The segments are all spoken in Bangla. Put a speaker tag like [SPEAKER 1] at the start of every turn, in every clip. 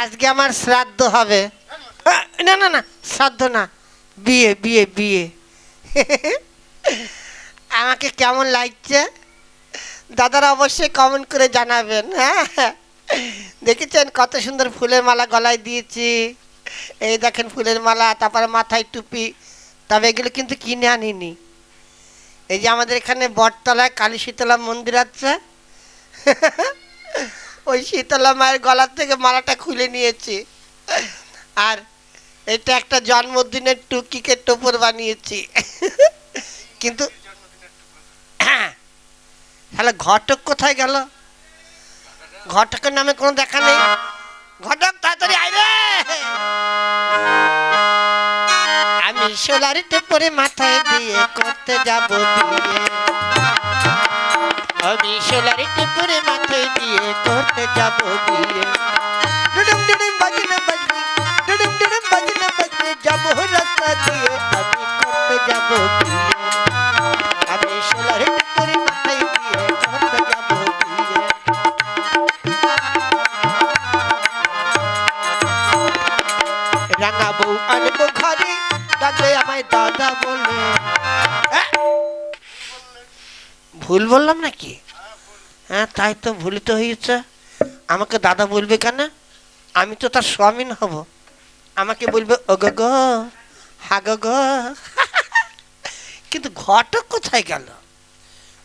[SPEAKER 1] আজকে আমার শ্রাদ্ধ হবে। না না না, শ্রাদ্ধ না, বিয়ে বিয়ে বিয়ে। আমাকে কেমন লাগছে? দাদারা অবশ্যই কমেন্ট করে জানাবেন হ্যাঁ? দেখেছেন কত সুন্দর ফুলের মালা গলায় দিয়েছি। এই দেখেন ফুলের মালা, তারপরে মাথায় টুপি। তবে এগুলো কিন্তু কিনে আনিনি। এই যে আমাদের এখানে বটতলায় কালী শীতলা মন্দির আছে। ওই শীতলা মায়ের গলার থেকে মালাটা খুলে নিয়েছি। আর এটা একটা জন্মদিনের টুকিকে টোপর বানিয়েছি। কিন্তু তাহলে ঘটক কোথায় গেল? ঘটকের নামে কোনো দেখা নেই। ঘটক, তাড়াতাড়ি আইবে সোলারি টোপরে মাথায় দিয়ে করতে যাব বিয়ে। আমি সোলারি টোপরে মাথায় দিয়ে করতে যাব বিয়ে। ডুডুম ডুডুম দিয়ে আমি করতে আনব ঘরে ডাকবে আমায় দাদা বলে ভুল বললাম নাকি? হ্যাঁ তাই তো ভুল তো হয়েছে। আমাকে দাদা বলবে কেন? আমি তো তার স্বামীন হব। আমাকে বলবে ওগো গো হাগ গো। কিন্তু ঘটক কোথায় গেল?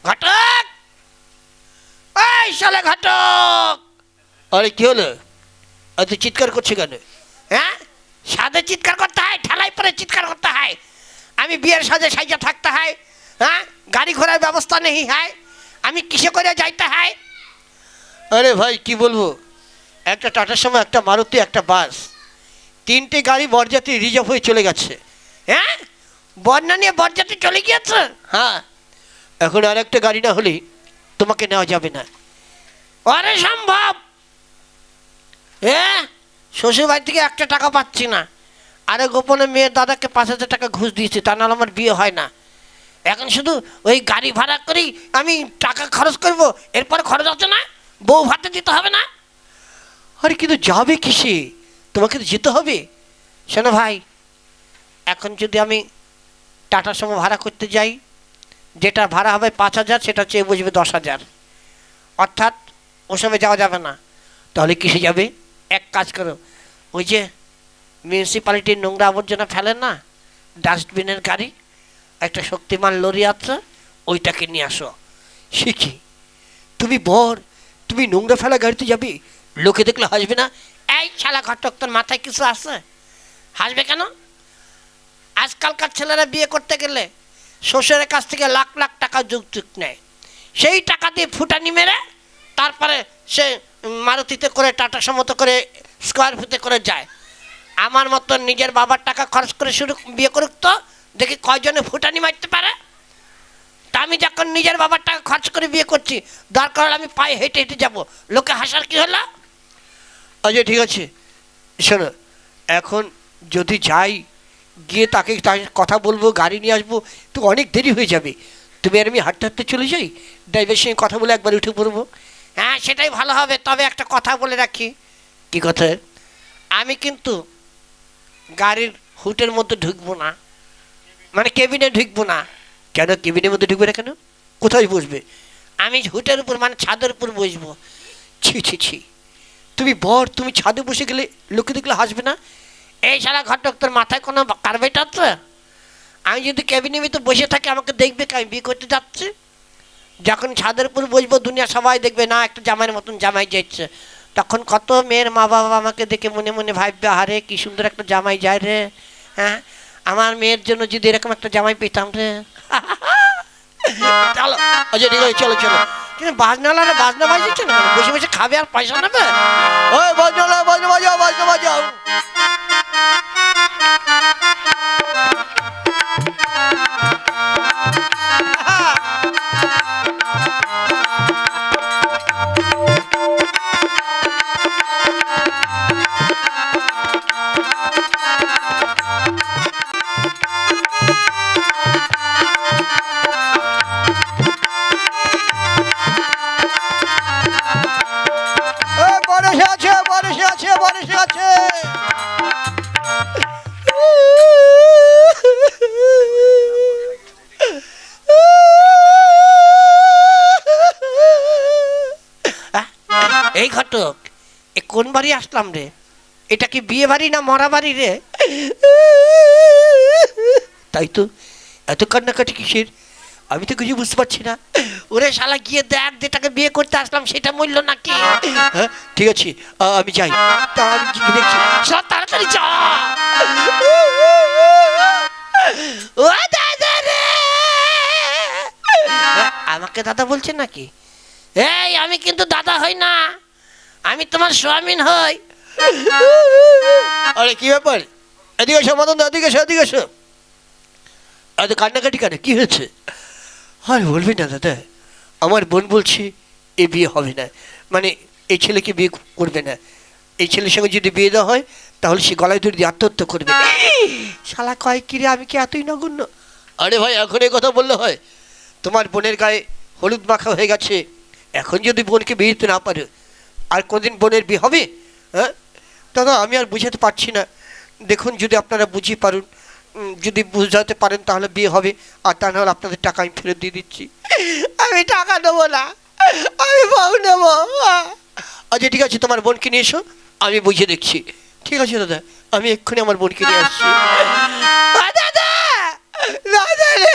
[SPEAKER 1] ঘটক! ওই শালা ঘটক! আরে কি হলো? এত চিৎকার করছে কেন? হ্যাঁ? সাদে চিৎকার করতে হয় ঠেলাই পরে চিৎকার করতে হয়। আমি বিয়ের সাজে সাইজা থাকতে হয় হ্যাঁ? গাড়ি ঘোড়ার ব্যবস্থা নেই হয় আমি কিসে করে যাইতে হয়? আরে ভাই কি বলব? একটা টাটার সময় একটা মারুতি একটা বাস তিনটে গাড়ি বরযাত্রী রিজার্ভ হয়ে চলে গেছে। হ্যাঁ? বন্যা নিয়ে বরযাত্রী চলে গিয়েছে? হ্যাঁ। এখন আর একটা গাড়ি না হলে তোমাকে নেওয়া যাবে না। আরে সম্ভব! হ্যাঁ শ্বশুর বাড়ি থেকে একটা টাকা পাচ্ছি না। আরে গোপনে মেয়ের দাদাকে পাঁচ হাজার টাকা ঘুষ দিয়েছি, তা নাহলে আমার বিয়ে হয় না। এখন শুধু ওই গাড়ি ভাড়া করেই আমি টাকা খরচ করব, এরপর খরচ আছে না, বউ ভাতে দিতে হবে না। আরে কিন্তু যাবে কিসে? তোমাকে তো যেতে হবে। শোনো ভাই, এখন যদি আমি টাটার সময় ভাড়া করতে যাই, যেটা ভাড়া হবে পাঁচ হাজার, সেটা চেয়ে বুঝবে দশ হাজার। অর্থাৎ ও সময় যাওয়া যাবে না। তাহলে কিসে যাবে? এক কাজ করো। ওই যে মিউনিসিপ্যালিটির নোংরা আবর্জনা ফেলে না ডাস্টবিনের গাড়ি, একটা শক্তিমান লরি আছে, ওইটাকে নিয়ে আসো। শিখি তুমি বর, তুমি নোংরা ফেলা গাড়িতে যাবি? লোকে দেখলে হাসবে না, এই শালা ঘটক, তোর মাথায় কিছু আছে? হাসবে কেন? আজকালকার ছেলেরা বিয়ে করতে গেলে শ্বশুরের কাছ থেকে লাখ লাখ টাকা যুগ নেয়। সেই টাকা দিয়ে ফুটানি মেরে তারপরে সে মারুতিতে করে, টাটা সমত করে, স্কোয়ার ফুটে করে যায়। আমার মতো নিজের বাবার টাকা খরচ করে শুরু, বিয়ে করুক তো, দেখি কয়জনে ফুটানি মারতে পারে। তা আমি যখন নিজের বাবার টাকা খরচ করে বিয়ে করছি, দরকার হলে আমি পায়ে হেঁটে হেঁটে যাব। লোকে হাসার কি হলো? আচ্ছা ঠিক আছে। শোনো, এখন যদি যাই, গিয়ে তাকে তাকে কথা বলব, গাড়ি নিয়ে আসব, তো অনেক দেরি হয়ে যাবে। তুমি আর আমি হাঁটতে হাঁটতে চলে যাই ড্রাইভারের সঙ্গে কথা বলে একবার উঠে পড়ব। হ্যাঁ সেটাই ভালো হবে। তবে একটা কথা বলে রাখি। কি কথা? আমি কিন্তু গাড়ির হুটের মধ্যে ঢুকবো না। মানে কেবিনে ঢুকবো না। কেন? কেবিনের মধ্যে ঢুকবে না কেন? কোথায় বসবে? আমি হুটের উপর মানে ছাদের উপর বসবো। ছি ছি ছি। তুমি বর তুমি ছাদে বসে গেলে লোকে দেখলে হাসবে না? এই সারা ঘটক তোর মাথায় কোনো কার্বেট আছে? আমি যদি ক্যাবিনের ভিতরে বসে থাকি আমাকে দেখবে কি আমি বিয়ে করতে যাচ্ছি? যখন ছাদের উপর বসবো, দুনিয়া সবাই দেখবে, না, একটা জামাইয়ের মতন জামাই যাচ্ছে। তখন কত মেয়ের মা বাবা আমাকে দেখে মনে মনে ভাববে, আরে, কি সুন্দর একটা জামাই যায় রে হ্যাঁ? আমার মেয়ের জন্য যদি এরকম একটা জামাই পেতাম রে। চলো আচ্ছা, অজয় চলো চলো। কিন্তু বাজনালা রে বাজনা বাজিয়েছে না বসে বসে খাবে আর পয়সা নেবে? ওই বাজনালা, বাজনা বাজাও বাজনা বাজাও। বাড়ি আসলাম রে। এটা কি বিয়ে বাড়ি না মরা বাড়ি রে? তাই তো এত কান্নাকাটি কিসের? আমি তো কিছু বুঝতে পারছি না। ওরে শালা গিয়ে দেখ যেটাকে বিয়ে করতে আসলাম সেটা মূল্য নাকি? হ্যাঁ ঠিক আছে আমি যাই। দেখছি তাড়াতাড়ি যা। হ্যাঁ, আমাকে দাদা বলছে নাকি? এই আমি কিন্তু দাদা হই না। আমি তোমার স্বামীন হই। আরে, কি ব্যাপার? এদিকে এসো, মদন এদিকে এসো এদিকে এসো। এত কান্নাকাটি কেন? কি হয়েছে? আর বলবি না, দাদা। আমার বোন বলছে এ বিয়ে হবে না। মানে এই ছেলেকে বিয়ে করবে না। এই ছেলের সঙ্গে যদি বিয়ে দেওয়া হয়, তাহলে সে গলায় ধরে দিয়ে আত্মহত্যা করবে। শালা, কয় কিরে, আমি কি এতই নগণ্য? আরে ভাই, এখন এই কথা বললে হয়। তোমার বোনের গায়ে হলুদ মাখা হয়ে গেছে। এখন যদি বোনকে বিয়ে দিতে না পারে আর কোনদিন বোনের বিয়ে হবে? হ্যাঁ? দাদা আমি আর বুঝাতে পারছি না। দেখুন যদি আপনারা বুঝিয়ে পারুন যদি বুঝাতে পারেন তাহলে বিয়ে হবে আর তা নাহলে আপনাদের টাকা আমি ফেরত দিয়ে দিচ্ছি। আমি টাকা নেব না। আমি বউ নেব আচ্ছা ঠিক আছে তোমার বোনকে নিয়ে এসো। আমি বুঝিয়ে দেখছি। ঠিক আছে দাদা। আমি এক্ষুনি আমার বোনকে নিয়ে আসছি। আ, দাদা! দাদা রে!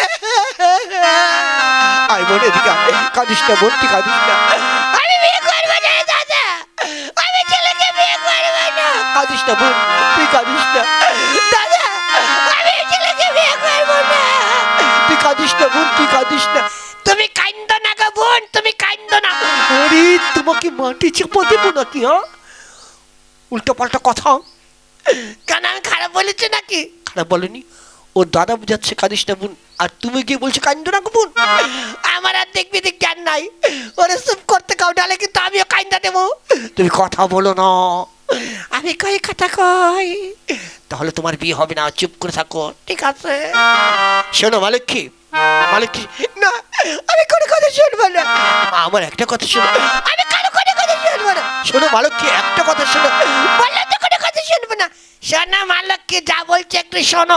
[SPEAKER 1] আয় বোন এদিকে কাঁদিস না বোন তুই কাঁদিস না। কাঁদিস না বোন তুই কাঁদিস না। দাদা আমি ছেলেকে বিয়ে করব না। তুই কাঁদিস না বোন তুই কাঁদিস না। তুমি কান্দ না গো বোন তুমি কান্দ না। আরে তোমাকে মাটি চাপা দেবো নাকি হ্যাঁ? উল্টো পাল্টা কথা। কেন আমি খারাপ বলেছি নাকি? খারাপ বলেনি। ও দাদা বুঝাচ্ছে কাঁদিস না বোন। আর তুমি কি বলছো কান্দ না বোন। আমার আর দেখবি দেখ জ্ঞান নাই। ওরে চুপ করতে কাউ ডালে কিন্তু আমিও কান্দা দেবো। তুমি কথা বলো না। আমি কই কথা কই? তাহলে তোমার বিয়ে হবে না, চুপ করে থাকো, ঠিক আছে? শোনো মালিকী মালিকী, না, আমি কোনো কথা শুনব না। আমার একটা কথা শোনো, আমি কারও কোনো কথা শুনব না। শোনো মালিকী, একটা কথা শোনো, বললে তো কোনো কথা শুনব না। শোনো মালিকী, যা বলছে একটু শোনো।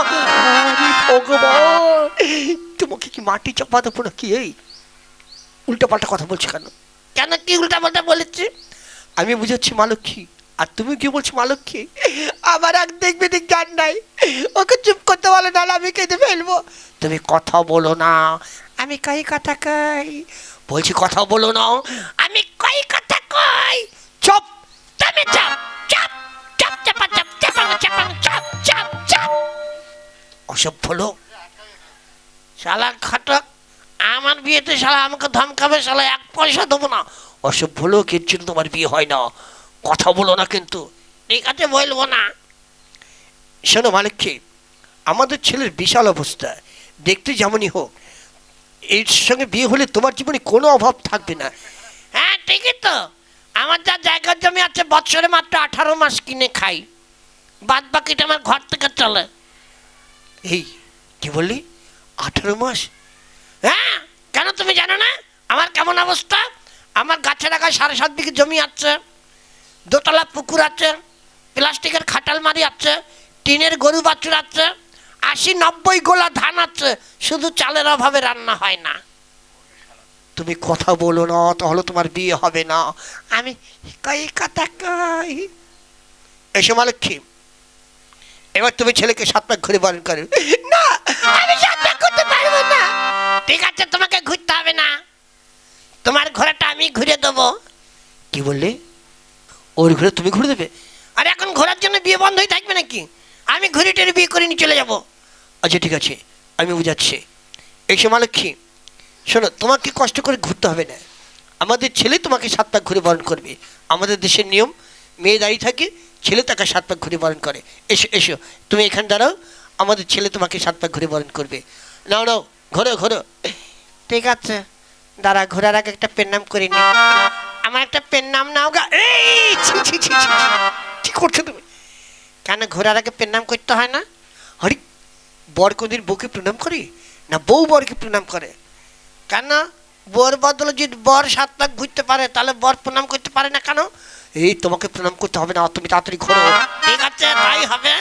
[SPEAKER 1] ভগবান তোমাকে কি মাটি চাপা দেবো না কি এই? উল্টো পাল্টা কথা বলছো কেন? কেন কি উল্টা পাল্টা বলেছি? আমি বুঝাচ্ছি মালক্ষী আর তুমি কি বলছো মালক্ষী আমার আর দেখবে দেখ জ্ঞান নাই। ওকে চুপ করতে বলো না আমি কেঁদে ফেলব। তুমি কথা বলো না। আমি কাই কথা কই? বলছি, কথা বলো না। আমি কাই কথা কই? চুপ! তুমি চাপ! চাপ! চাপ! চাপা, চাপ, চাপাং চাপাং, চাপ চাপ চাপ! অসভ্য লোক। শালা খাটক আমার বিয়েতে শালা আমাকে ধমকাবে, শালা এক পয়সা দেবো না। অসভ্য লোক, এর জন্য তোমার বিয়ে হয় না। কথা বলো না কিন্তু। ঠিক আছে বলব না। শোনো মালিককে, আমাদের ছেলের বিশাল অবস্থা। দেখতে যেমনই হোক, এর সঙ্গে বিয়ে হলে তোমার জীবনে কোনো অভাব থাকবে না। হ্যাঁ ঠিকই তো। আমার যা জায়গার জমি আছে বৎসরে মাত্র আঠারো মাস কিনে খাই। বাদ বাকিটা আমার ঘর থেকে চলে। এই, কি বললি? আঠারো মাস? হ্যাঁ কেন তুমি জানো না? আমার কেমন অবস্থা? আমার গাছের আগায় সাড়ে সাত বিঘে জমি আছে। দোতলা পুকুর আছে, প্লাস্টিকের খাটাল মারি আছে, টিনের গরু বাছুর আছে, আশি নব্বই গোলা ধান আছে, শুধু চালের অভাবে রান্না হয় না। তুমি কথা বলো না, তাহলে তোমার বিয়ে হবে না। আমি কই কথা কই? এসো মালক্ষী এবার তুমি ছেলেকে সাত পাক ঘুরে বরণ করো। না, আমি সাত পাক করতে পারব না। ঠিক আছে, তোমাকে ঘুরতে হবে না। তোমার ঘোড়াটা আমি ঘুরে দেবো। কি বললে? ওর ঘুরে তুমি ঘুরে দেবে। আর এখন ঘোরার জন্য বিয়ে বন্ধ হয়ে থাকবে নাকি? আমি ঘুরে টেরে বিয়ে করে নিয়ে চলে যাব। আচ্ছা ঠিক আছে। আমি বুঝাচ্ছি। এই সময় লক্ষ্মী শোনো তোমাকে কষ্ট করে ঘুরতে হবে না। আমাদের ছেলে তোমাকে সাত পাক ঘুরে বরণ করবে। আমাদের দেশের নিয়ম মেয়ে দাঁড়িয়ে থাকে ছেলে তাকে সাত পাক ঘুরে বরণ করে। এসো এসো তুমি এখানে দাঁড়াও আমাদের ছেলে তোমাকে সাত পাক ঘুরে বরণ করবে। নাও নাও ঘোরো ঘোরো। ঠিক আছে। দাঁড়া ঘোরার আগে একটা পেন নাম করে নি। আমার একটা পেন নাম নাও গা। এই কি করছ তুমি? কেন ঘোরার আগে পেন নাম করতে হয় না? হরি, বর কোনদিন বউকে প্রণাম করি? না বউ বরকে প্রণাম করে? কেন? বর বদলে যদি বর সাত লাখ ঘুরতে পারে, তাহলে বর প্রণাম করতে পারে না কেন? এই, তোমাকে প্রণাম করতে হবে না, তুমি তাড়াতাড়ি ঘোরো। ঠিক আছে, তাই হবে।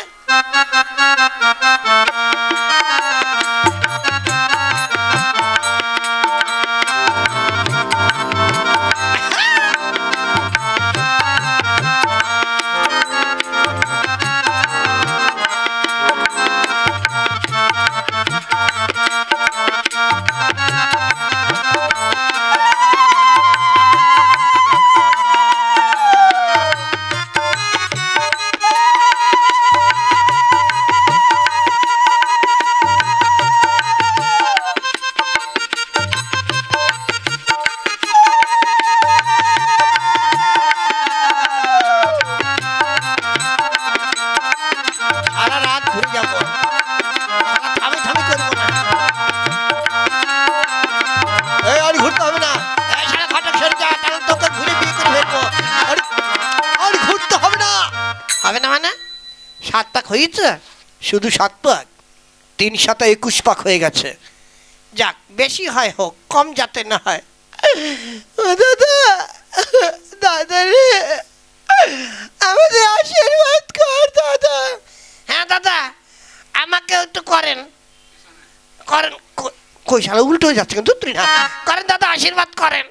[SPEAKER 1] পাক হয়েছে? শুধু সাত পাক। তিন সাতা একুশ পাক হয়ে গেছে। যাক বেশি হয় হোক কম যাতে না হয়। দাদা দাদা রে আমাদের আশীর্বাদ কর দাদা। হ্যাঁ দাদা আমাকে একটু করেন। করেন কই- শালা উল্টো হয়ে যাচ্ছে কিন্তু তুই না। করেন দাদা আশীর্বাদ করেন।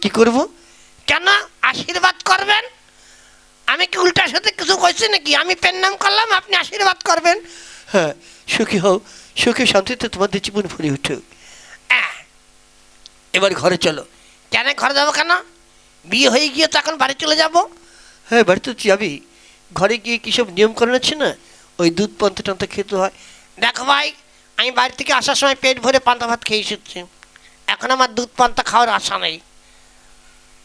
[SPEAKER 1] কি করব? কেন? আশীর্বাদ করবেন? আমি কি উল্টার সাথে কিছু কইছি নাকি? আমি পেন নাম করলাম আপনি আশীর্বাদ করবেন। হ্যাঁ সুখী হও সুখে শান্তিতে তোমাদের জীবন ভরে উঠুক। এবার ঘরে চলো। কেন ঘরে যাব কেন? বিয়ে হয়ে গিয়ে তো এখন বাড়ি চলে যাব। হ্যাঁ বাড়িতে তো যাবি। ঘরে গিয়ে কী সব নিয়ম নিয়মকরণ আছে না? ওই দুধ পান্তা টান্তা খেতে হয়। দেখো ভাই আমি বাড়ি থেকে আসার সময় পেট ভরে পান্তা ভাত খেয়ে এসেছি। এখন আমার দুধ পান্তা খাওয়ার আশা নেই।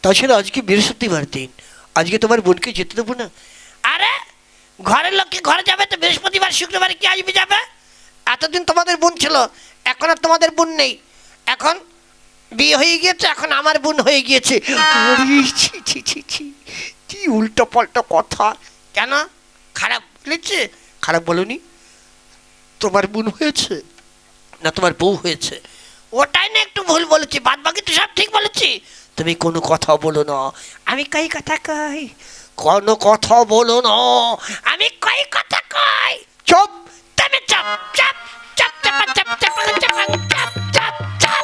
[SPEAKER 1] তাছাড়া আজকে বৃহস্পতিবার দিন। আজকে তোমার বোনকে যেতে দেবো না? আরে ঘরের লোককে ঘরে যাবে তো বৃহস্পতিবার শুক্রবার কি আসবে যাবে? এতদিন তোমাদের বোন ছিল এখন আর তোমাদের বোন নেই। এখন বিয়ে হয়ে গিয়েছে এখন আমার বোন হয়ে গিয়েছে। ছি ছি ছি ছি কি উল্টো পাল্টা কথা। কেন? খারাপ বলেছে? খারাপ বলনি? তোমার বোন হয়েছে? না তোমার বউ হয়েছে। ওটাই না একটু ভুল বলেছি বাদ বাকি তো সব ঠিক বলেছি। তুমি কোনো কথা বলো না আমি কই কথা কই কোনো কথা বলো না আমি কই কথা কই চুপ তুমি চাপ চাপ চাপ চাপ চাপ চাপ চাপ চাপ চাপ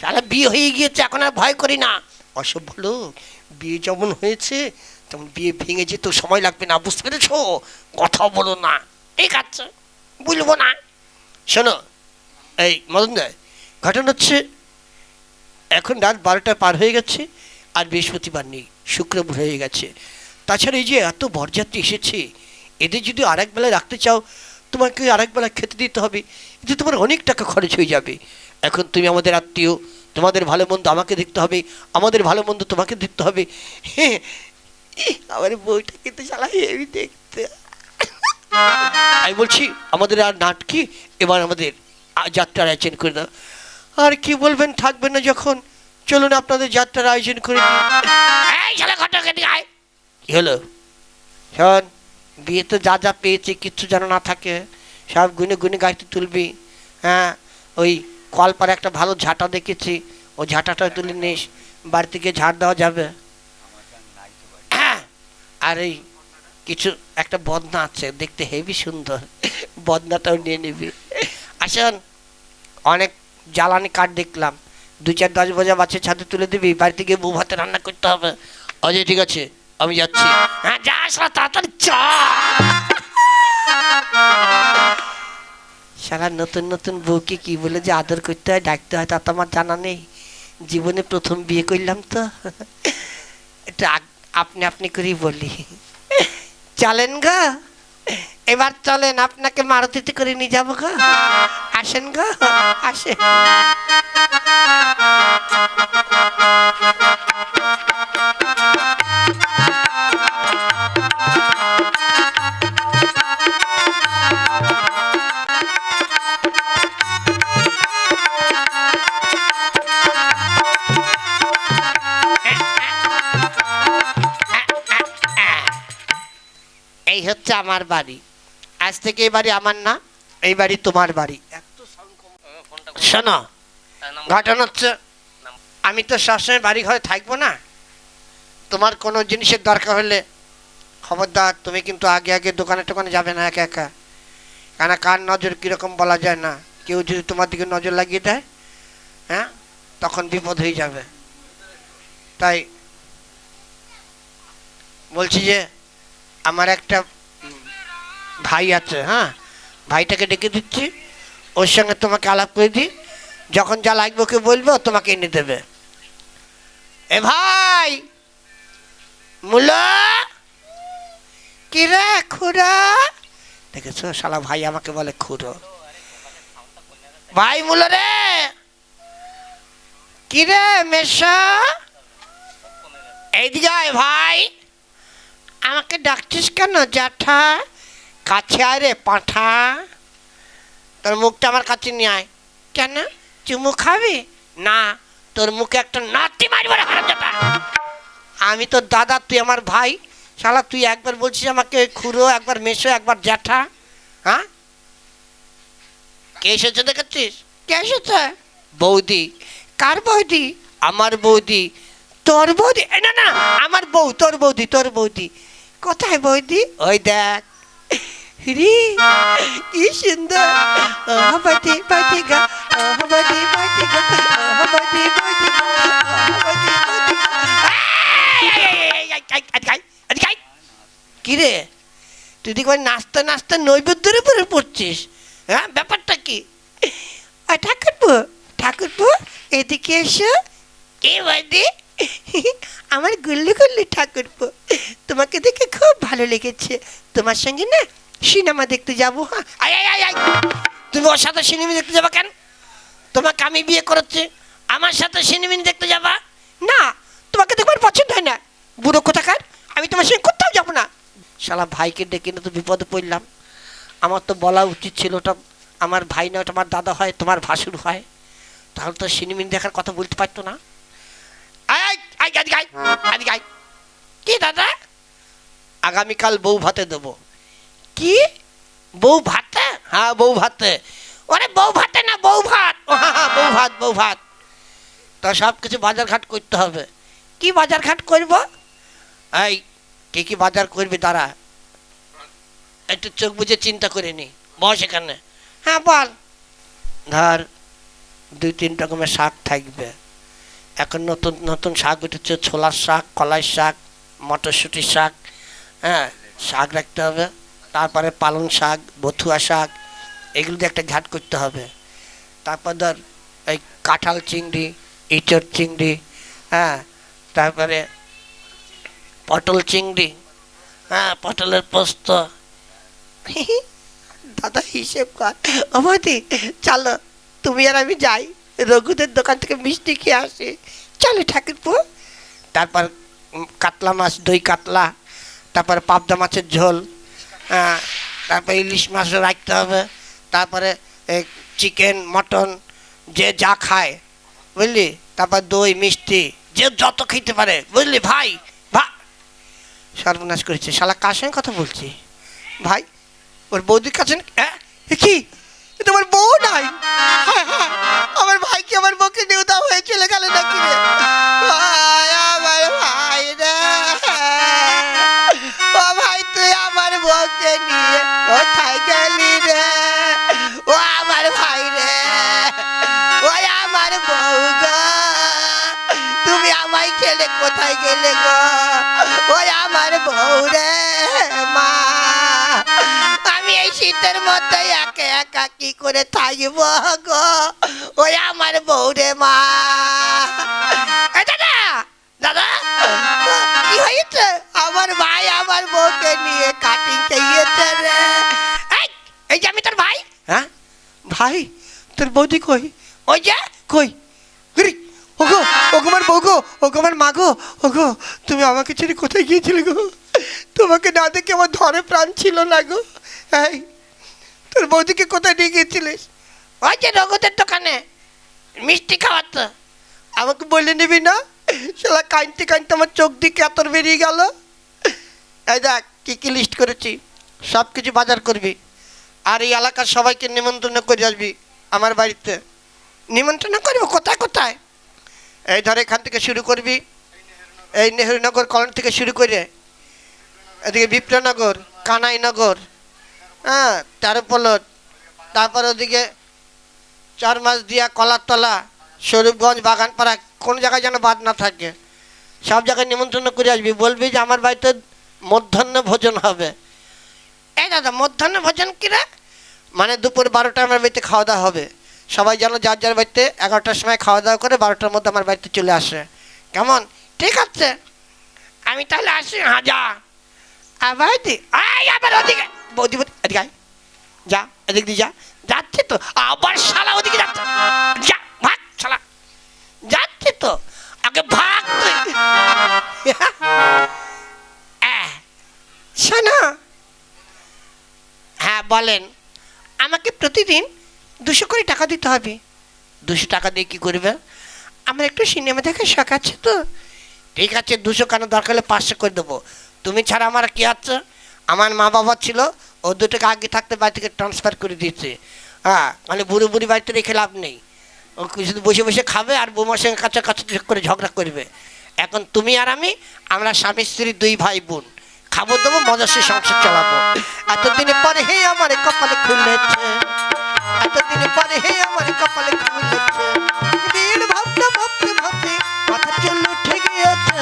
[SPEAKER 1] তাহলে বিয়ে হয়ে গিয়েছে এখন আর ভয় করি না অসভ্য লোক বিয়ে যেমন হয়েছে তেমন বিয়ে ভেঙে যেতে সময় লাগবে না বুঝতে পেরেছ কথা বলো না ঠিক আছে বলব না শোনো এই মদন ঘটনা হচ্ছে এখন রাত বারোটা পার হয়ে গেছে আর বৃহস্পতিবার নেই, শুক্রবার হয়ে গেছে। তাছাড়া এই যে এত বরযাত্রী এসেছে, এদের যদি আরেক বেলা রাখতে চাও, তোমাকে আরেক বেলা খেতে দিতে হবে এতে তোমার অনেক টাকা খরচ হয়ে যাবে। এখন তুমি আমাদের আত্মীয়, তোমাদের ভালো মন্দ আমাকে দেখতে হবে, আমাদের ভালো মন্দ তোমাকে দেখতে হবে। হ্যাঁ আমার বউটা কিন্তু চালা হেভি দেখতে। আমি বলছি, আমাদের আর নাটকি, এবার আমাদের যাত্রা আয়োজন করে দাও। আর কি বলবেন থাকবেন না যখন? চলুন আপনাদের যাত্রার আয়োজন করে দিই। এই শালা ঘটক এদিকে আয়। কি হলো? শোন বিয়েতে যা যা পেয়েছে কিচ্ছু যেন না থাকে সব গুনে গুনে গাড়িতে তুলবি। হ্যাঁ ওই কলপারে একটা ভালো ঝাঁটা দেখেছি ওই ঝাঁটাটা তুলে নিস বাড়ি থেকে ঝাড় দেওয়া যাবে। হ্যাঁ আর এই কিছু একটা বদনা আছে দেখতে হেভি সুন্দর। বদনাটাও নিয়ে নিবি। আসুন অনেক জ্বালানি কাঠ দেখলাম। দু চার দশ বোঝা মাছের ছাদে তুলে দিবি, বাড়িতে গিয়ে বউ ভাতে রান্না করতে হবে। অজয়, ঠিক আছে, আমি যাচ্ছি। হ্যাঁ যা সারা তাড়াতাড়ি, চা। সারা নতুন নতুন বউকে কি বলে যে আদর করতে হয়, ডাকতে হয়, তা তো আমার জানা নেই। জীবনে প্রথম বিয়ে করলাম তো। এটা আপনি আপনি করেই বলি। চলেন গো। এবার চলেন আপনাকে মারুতিতে করে নিয়ে যাব গো। আসেন গো, আসেন। এই হচ্ছে আমার বাড়ি। আজ থেকে এই বাড়ি আমার না, এই বাড়ি তোমার বাড়ি। শোনো, ঘটনা হচ্ছে, আমি তো সবসময় বাড়ি ঘরে থাকব না। তোমার কোনো জিনিসের দরকার হলে খবরদার, তুমি কিন্তু আগে আগে দোকানে টোকানে যাবে না একা একা। কেন কার নজর কীরকম বলা যায় না। কেউ যদি তোমার দিকে নজর লাগিয়ে দেয় হ্যাঁ তখন বিপদ হয়ে যাবে। তাই বলছি যে, আমার একটা ভাই আছে হ্যাঁ? ভাইটাকে ডেকে দিচ্ছি, ওর সঙ্গে তোমাকে আলাপ করে দিই। যখন যা লাগবে ওকে বলব, তোমাকে এনে দেবে। এ ভাই! মুলো! কি রে, খুড়ো? দেখেছ, শালা ভাই আমাকে বলে খুড়ো। ভাই মুলো রে! কি রে, মেশা? এইদিকে ভাই। আমাকে ডাকছিস কেন, জ্যাঠা? কাছে আয় রে, পাঁঠা। তোর মুখটা আমার কাছে নিয়ে আয়। কেন? চুমু খাবি? না, তোর মুখে একটা নাতি মারবে। আমি তোর দাদা, তুই আমার ভাই। শালা, তুই একবার বলছিস আমাকে খুড়ো, একবার মেশো একবার জ্যাঠা হ্যাঁ? কে এসেছে দেখেছিস? কে এসেছে? বৌদি। কার বৌদি? আমার বৌদি। তোর বৌদি? না না, আমার বউ, তোর বৌদি তোর বৌদি। কোথায় বৌদি? ওই দেখ। রি কি সুন্দর গা গা গা গা কি রে তুই দেখি ভাই নাচতে নাচতে নৈবেদ্যের উপরে পড়ছিস হ্যাঁ ব্যাপারটা কি আ, ঠাকুরপো ঠাকুরপো এদিকে এসো কে বৌদি আমার গুল্লি গুল্লি ঠাকুরপো তোমাকে দেখে খুব ভালো লেগেছে তোমার সঙ্গে না সিনেমা দেখতে যাব হ্যাঁ? আয় আয় আয় তুমি ওর সাথে সিনেমা দেখতে যাবা কেন? তোমাকে আমি বিয়ে করেছি আমার সাথে সিনেমা দেখতে যাবা? না, তোমাকে দেখবার পছন্দ হয় না। বুড়ো কোথাকার? আমি তোমার সঙ্গে কোথাও যাব না। শালা ভাইকে ডেকে নিয়ে তো বিপদে পড়লাম। আমার তো বলা উচিত ছিল ওটা আমার ভাই না, ওটা আমার দাদা হয়, তোমার ভাসুর হয়। তাহলে তো সিনেমিন দেখার কথা বলতে পারতো না। আয়। কি দাদা? আগামীকাল বউ ভাতে দেবো। কি? বউ ভাতে হ্যাঁ বউ ভাতে ওরে বউ ভাতে না বউ ভাত হ্যাঁ বউ ভাত বউ ভাত তা সব কিছু বাজার ঘাট করতে হবে। কি বাজার ঘাট করব? এই, কে কি বাজার করবি তারা একটু চোখ বুঝে চিন্তা করে নি। বস এখানে। হ্যাঁ বল। ধর, দুই, তিন রকমের শাক থাকবে। এখন নতুন নতুন শাক উঠেছে, ছোলার শাক, কলাই শাক, মটরশুঁটির শাক হ্যাঁ শাক রাখতে হবে। তারপরে পালং শাক, বথুয়া শাক এগুলো একটা ঘাট করতে হবে। তারপর ধর, এই কাঁঠাল চিংড়ি, ইঁচড় চিংড়ি হ্যাঁ তারপরে পটল চিংড়ি হ্যাঁ পটলের পোস্ত। দাদা, হিসেব কর। অবধি চলো, তুমি আর আমি যাই। রঘুদের দোকান থেকে মিষ্টি খেয়ে আসি। চলো ঠাকুরপো। তারপর কাতলা মাছ, দই কাতলা, তারপরে পাবদা মাছের ঝোল। তারপরে ইলিশ মাছও রাখতে হবে তারপরে চিকেন মটন যে যা খায় বুঝলি? তারপর দই মিষ্টি যে যত খেতে পারে বুঝলি ভাই? ভা সর্বনাশ করেছে। শালা কার সঙ্গে কথা বলছি? ভাই ওর বৌদির কাছে হ্যাঁ? কি? তোমার বউ নাই? হায় হায়, আমার ভাইকে আমার বউকে নেওতা হয়ে চলে গেল নাকি রে? ছেড়ে কোথায় গেলে গো? ওই আমার বউ রে মা। আমি এই শীতের মধ্যে একা একা কি করে থাকব গো? ওই আমার বউ রে মা দাদা দাদা কি হয়েছে? আমার ভাই আমার বউকে নিয়ে কাটিং গিয়েছে রে। এই, এই যে আমি তোর ভাই। হ্যাঁ? ভাই? তোর বৌদি কই? ওই যে? কই? ওগো ওগো আমার বউ গো ওগো আমার মা গো ওগো তুমি আমাকে ছেড়ে কোথায় গিয়েছিলে গো? তোমাকে না দেখে আমার ধরে প্রাণ ছিল না গো। এই তোর বৌদিকে কোথায় নিয়ে গিয়েছিলিস ওই যে রঘুদের দোকানে মিষ্টি খাওয়াতো। আমাকে বলে নিবি না? শালা কাঁদতে কাঁদতে আমার চোখ দিকে এত বেরিয়ে গেল। এই দেখ কী কী লিস্ট করেছি সব কিছু বাজার করবি। আর এই এলাকার সবাইকে নিমন্ত্রণ করে আসবি আমার বাড়িতে। নিমন্ত্রণ করব? কোথায় কোথায়? এই ধর এখান থেকে শুরু করবি। এই নেহরুনগর কলোনি থেকে শুরু করে এদিকে বিপ্লনগর কানাইনগর হ্যাঁ তেরোপলট তারপর ওদিকে চার মাস দিয়া কলারতলা স্বরূপগঞ্জ, বাগানপাড়া, কোনো জায়গায় যেন বাদ না থাকে। সব জায়গায় নিমন্ত্রণ করে আসবি। বলবি যে আমার বাড়িতে মধ্যাহ্ন ভোজন হবে। এই দাদা, মধ্যাহ্ন ভোজন কিরা মানে দুপুর বারোটা আমার বাড়িতে খাওয়া দাওয়া হবে। সবাই যেন যার যার বাড়িতে এগারোটার সময় খাওয়া দাওয়া করে বারোটার মধ্যে আমার বাড়িতে চলে আসে। কেমন? ঠিক আছে। আমি তাহলে আসি হ্যাঁ যা। আবার আবার ওদিকে। বৌদি এদিকে যা, এদিক দিয়ে যা। যাচ্ছে তো? আবার শালা ওদিকে যাচ্ছে। যা, ভাগ, শালা। যাচ্ছে তো? আগে ভাগ শোনো। হ্যাঁ বলেন। আমাকে প্রতিদিন দুশো করে টাকা দিতে হবে। দুশো টাকা দিয়ে কী করবে? আমার একটু সিনেমা দেখার শখ আছে তো। ঠিক আছে, দুশো কেন দরকার হলে পাঁচশো করে দেবো। তুমি ছাড়া আমার কি আছে? আমার মা বাবা ছিল, ও দুটোকে আগে থাকতে বাড়ি থেকে ট্রান্সফার করে দিচ্ছে হ্যাঁ মানে বুড়ো বুড়ি বাড়িতে রেখে লাভ নেই। ও শুধু বসে বসে খাবে আর বৌমার সঙ্গে কাছে কাছে করে ঝগড়া করবে। এখন তুমি আর আমি, আমরা স্বামী, স্ত্রী, দুই ভাই, বোন। খাব, দেবো, মজার সে সংসার চালাবো। এতদিন পরে হে আমার কপালে খুলেছে। এতদিন পরে হে আমার কপাল খুলেছে দিন ভাবতে ভাবতে ভাবতে মাথা চুল উঠে গিয়েছে।